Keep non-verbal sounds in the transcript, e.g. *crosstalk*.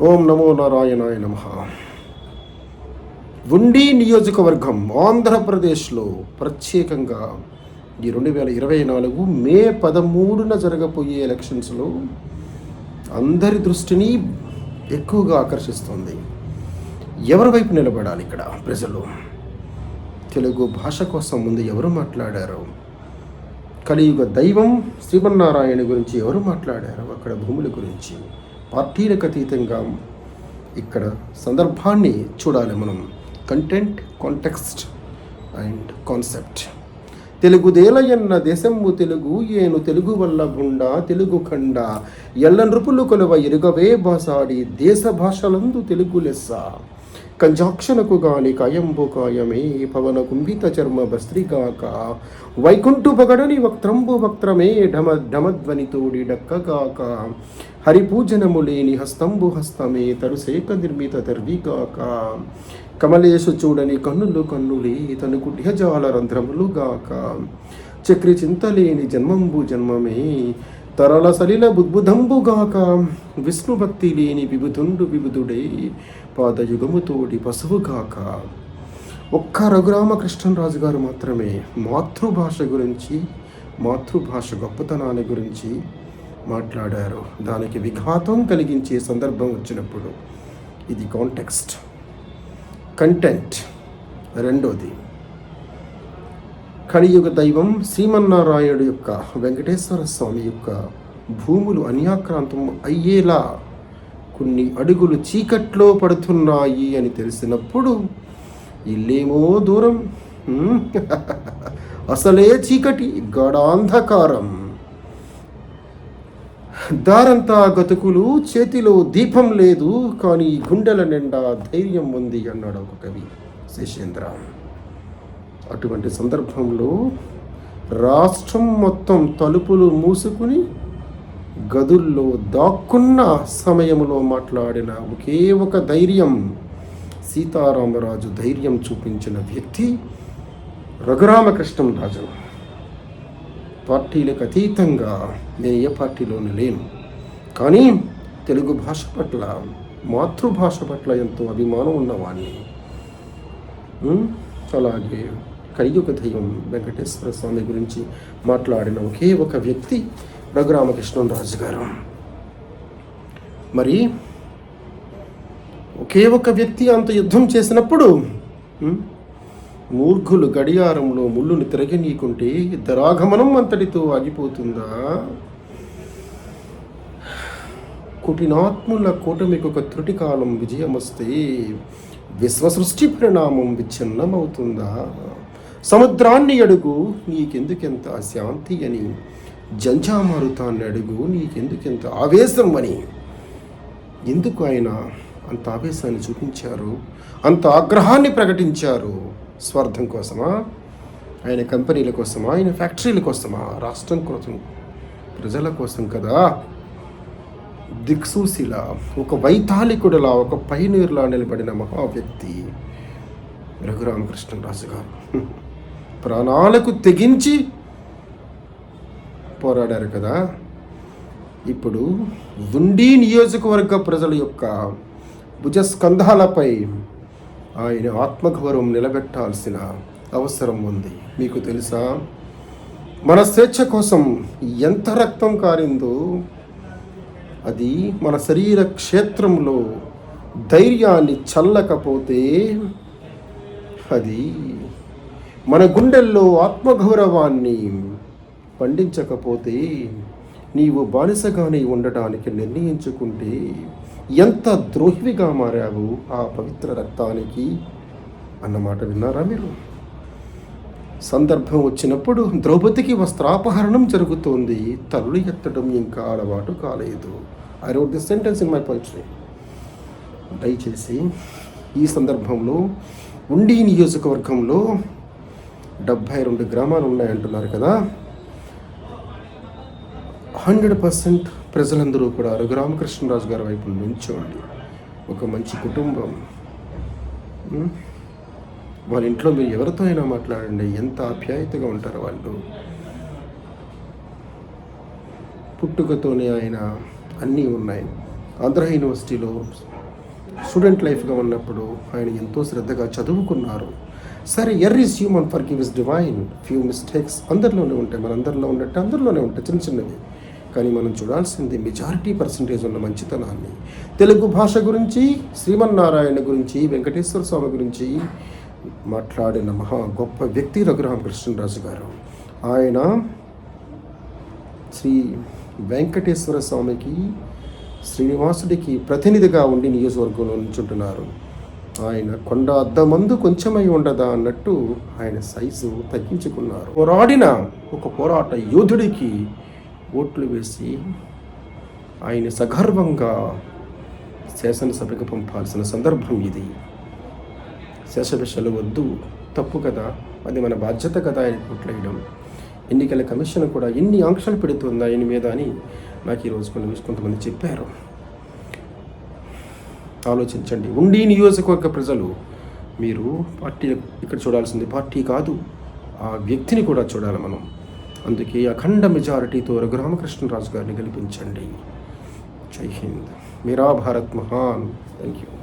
ఓం నమో నారాయణాయ నమ. ఉండి నియోజకవర్గం ఆంధ్రప్రదేశ్లో ప్రత్యేకంగా ఈ రెండు వేల ఇరవై నాలుగు మే పదమూడున జరగబోయే ఎలక్షన్స్లో అందరి దృష్టిని ఎక్కువగా ఆకర్షిస్తుంది. ఎవరి వైపు నిలబడాలి ఇక్కడ ప్రజలు? తెలుగు భాష కోసం ముందు ఎవరు మాట్లాడారు? కలియుగ దైవం శ్రీమన్నారాయణ గురించి ఎవరు మాట్లాడారు? అక్కడ భూముల గురించి. పార్టీలకు అతీతంగా ఇక్కడ సందర్భాన్ని చూడాలి మనం. కంటెంట్ కాంటెక్స్ట్ అండ్ కాన్సెప్ట్ తెలుగుదేలయన్న దేశము తెలుగు ఏను తెలుగు వల్ల గుండ తెలుగు ఖండ ఎల్ల నృపులు కొలువ ఎరుగవే బాసాడి దేశ భాషలందు తెలుగు లెస్స. కంజాక్షణకు గాని కాయంబు కాయమే పవన కుంభిత చర్మ భస్త్రిగాక వైకుంఠు పగడని వక్త్రంబు వక్త్రమే ఢమ ఢమధ్వనితోడి డక్కగాక హరిపూజనము లేని హస్తంబు హస్తమే తరుసేక నిర్మిత తర్విగాక కమలేశు చూడని కన్నులు కన్నులే తను కుడ్యజాల రంధ్రములు గాక చక్రి చింతలేని జన్మంబు జన్మమే తరల సలిల బుద్బుదంబుగాక. విష్ణు భక్తి లేని విబుధుండు విబుధుడే పాదయుగముతోడి పశువుగాక. ఒక్క రఘురామకృష్ణరాజు గారు మాత్రమే మాతృభాష గురించి మాతృభాష గొప్పతనాన్ని గురించి మాట్లాడారు. దానికి విఘాతం కలిగించే సందర్భం వచ్చినప్పుడు ఇది కాంటెక్స్ట్ కంటెంట్ రెండోది. కలియుగ దైవం శ్రీమన్నారాయణుడు యొక్క వెంకటేశ్వర స్వామి యొక్క భూములు అన్యాక్రాంతం అయ్యేలా కొన్ని అడుగులు చీకట్లో పడుతున్నాయి అని తెలిసినప్పుడు ఇల్లేమో దూరం. *laughs* అసలే చీకటి గడాంధకారం దారంతా గతుకులు చేతిలో దీపం లేదు కానీ గుండెల నిండా ధైర్యం ఉంది అన్నాడు ఒక కవి శేషేంద్ర. అటువంటి సందర్భంలో రాష్ట్రం మొత్తం తలుపులు మూసుకుని గదుల్లో దాక్కున్న సమయంలో మాట్లాడిన ఒకే ఒక ధైర్యం సీతారామరాజు ధైర్యం చూపించిన వ్యక్తి రఘురామకృష్ణం రాజు. పార్టీలకు అతీతంగా నేను ఏ పార్టీలోనూ లేను. కానీ తెలుగు భాష పట్ల మాతృభాష పట్ల ఎంతో అభిమానం ఉన్నవాడిని అలాగే కలియుగ దైవం వెంకటేశ్వర స్వామి గురించి మాట్లాడిన ఒకే ఒక వ్యక్తి రఘురామకృష్ణరాజు గారు. మరి ఒకే ఒక వ్యక్తి అంత యుద్ధం చేసినప్పుడు మూర్ఘులు మూర్ఖులు గడియారంలో ముళ్ళుని తిరగనీకుంటే ఇద్దరాగమనం అంతటితో ఆగిపోతుందా? కుటినాత్ముల కూటమికొక త్రుటికాలం విజయమస్తే విశ్వసృష్టి పరిణామం విచ్ఛిన్నమవుతుందా? సముద్రాన్ని అడుగు నీకెందుకెంత శాంతి అని. జంజామారుతాన్ని అడుగు నీకెందుకెంత ఆవేశం అని. ఎందుకు ఆయన అంత ఆవేశాన్ని చూపించారు? అంత ఆగ్రహాన్ని ప్రకటించారు? స్వార్థం కోసమా? ఆయన కంపెనీల కోసమా? ఆయన ఫ్యాక్టరీల కోసమా? రాష్ట్రం కోసం ప్రజల కోసం కదా? దిక్సూసిలా ఒక వైతాళికుడిలా ఒక పైనీరులా నిలబడిన మహా వ్యక్తి రఘురామకృష్ణరాజు గారు ప్రాణాలకు తెగించి పోరాడారు కదా? ఇప్పుడు ఉండి నియోజకవర్గ ప్రజల యొక్క భుజస్కంధాలపై ఆయన ఆత్మగౌరవం నిలబెట్టాల్సిన అవసరం ఉంది. మీకు తెలుసా? మన స్వేచ్ఛ కోసం ఎంత రక్తం కారిందో అది మన శరీర క్షేత్రంలో ధైర్యాన్ని చల్లకపోతే అది మన గుండెల్లో ఆత్మగౌరవాన్ని పండించకపోతే నీవు బానిసగానే ఉండటానికి నిర్ణయించుకుంటే ఎంత ద్రోహివిగా మారావు ఆ పవిత్ర రక్తానికి? అన్నమాట విన్నారా మీరు? సందర్భం వచ్చినప్పుడు ద్రౌపదికి వస్త్రాపహరణం జరుగుతోంది. తల్లు ఎత్తడం ఇంకా అలవాటు కాలేదు. I wrote this sentence in my poultry దయచేసి ఈ సందర్భంలో ఉండి నియోజకవర్గంలో డెబ్భై రెండు గ్రామాలు ఉన్నాయంటున్నారు కదా? హండ్రెడ్ పర్సెంట్ ప్రజలందరూ కూడా రఘురామకృష్ణరాజు గారి వైపు నుంచోండి. ఒక మంచి కుటుంబం. వాళ్ళ ఇంట్లో మీరు ఎవరితో అయినా మాట్లాడండి. ఎంత ఆప్యాయతగా ఉంటారు వాళ్ళు. పుట్టుకతోనే ఆయన అన్నీ ఉన్నాయి. ఆంధ్ర యూనివర్సిటీలో స్టూడెంట్ లైఫ్గా ఉన్నప్పుడు ఆయన ఎంతో శ్రద్ధగా చదువుకున్నారు. సరే err is human forgive is divine. Few mistakes అందరిలోనే ఉంటాయి. మన అందరిలో ఉన్నట్టు అందరిలోనే ఉంటాయి. చిన్న చిన్నవి. కానీ మనం చూడాల్సింది మెజారిటీ పర్సంటేజ్ ఉన్న మంచితనాన్ని. తెలుగు భాష గురించి శ్రీమన్నారాయణ గురించి వెంకటేశ్వర స్వామి గురించి మాట్లాడిన మహా గొప్ప వ్యక్తి రఘురామకృష్ణరాజు గారు. ఆయన శ్రీ వెంకటేశ్వర స్వామికి శ్రీనివాసుడికి ప్రతినిధిగా ఉండి నియోజకవర్గంలో నుంచుంటున్నారు. ఆయన కొండ అద్దమందు కొంచెమై ఉండదా అన్నట్టు ఆయన సైజు తగ్గించుకున్నారు. పోరాడిన ఒక పోరాట యోధుడికి ఓట్లు వేసి ఆయన సగర్వంగా శాసనసభకు పంపాల్సిన సందర్భం ఇది. శేషభిషలు వద్దు తప్పు కదా అది మన బాధ్యత కదా ఆయన ఓట్లేయడం ఎన్నికల కమిషన్ కూడా ఎన్ని ఆంక్షలు పెడుతుంది ఆయన మీద అని నాకు ఈరోజు కొన్ని కొంతమంది చెప్పారు. ఆలోచించండి ఉండి నియోజకవర్గ ప్రజలు మీరు పార్టీ ఇక్కడ చూడాల్సింది పార్టీ కాదు ఆ వ్యక్తిని కూడా చూడాలి మనం. అందుకే అఖండ మెజారిటీతో రఘురామకృష్ణరాజు గారిని గెలిపించండి. జై హింద్. మీరా భారత్ మహాన్. Thank you